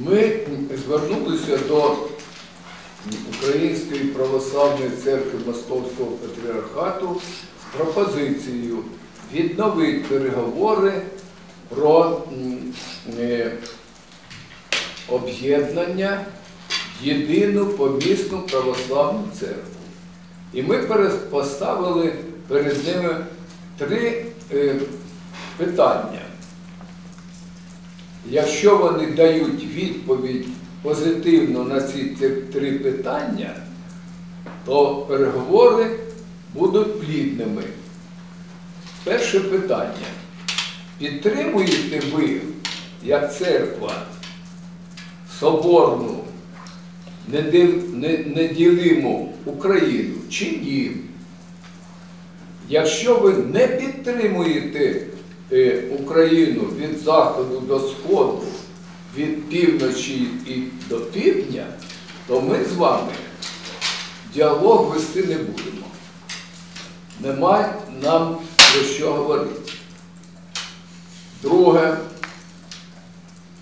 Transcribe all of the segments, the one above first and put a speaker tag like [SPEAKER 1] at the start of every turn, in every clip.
[SPEAKER 1] Ми звернулися до Української православної церкви Московського патріархату з пропозицією відновити переговори про е, об'єднання єдину помісну православну церкву. І ми поставили перед ними три е, питання. Якщо вони дають відповідь позитивно на ці три питання, то переговори будуть плідними. Перше питання. Підтримуєте ви, як церква, соборну, неділиму Україну чи ні? Якщо ви не підтримуєте Україну від заходу до сходу, від півночі і до півдня, то ми з вами діалог вести не будемо. Нема нам про що говорити. Друге,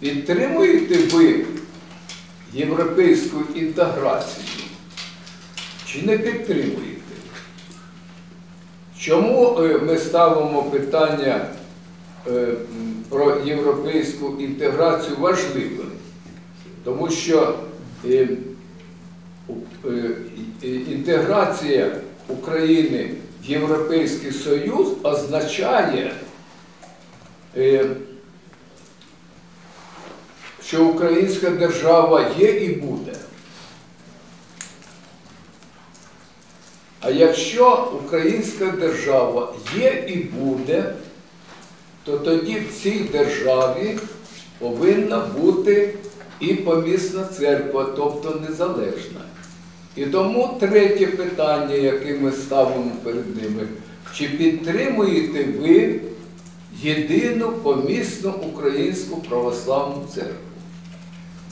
[SPEAKER 1] підтримуєте ви європейську інтеграцію чи не підтримуєте? Чому е, ми ставимо питання е, про європейську інтеграцію важливим? Тому що е, е, інтеграція України в Європейський Союз означає, е, що українська держава є і буде. А якщо українська держава є і буде, то тоді в цій державі повинна бути і помісна церква, тобто незалежна. І тому третє питання, яке ми ставимо перед ними, чи підтримуєте ви єдину помісну українську православну церкву?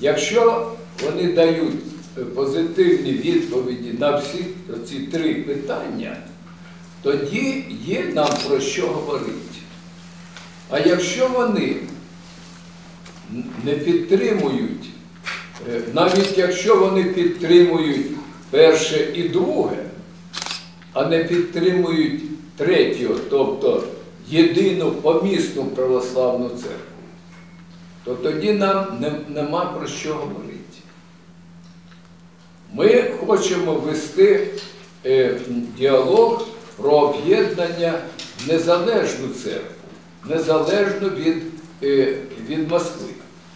[SPEAKER 1] Якщо вони дають е, позитивні відповіді на всі ці три питання, тоді є нам про що говорити. А якщо вони не підтримують, е, навіть якщо вони підтримують перше і друге, а не підтримують третього, тобто єдину помісну православну церкву, то тоді нам нема про що говорити. Ми хочемо вести е, діалог про об'єднання в незалежну церкву, незалежно від, е, від Москви.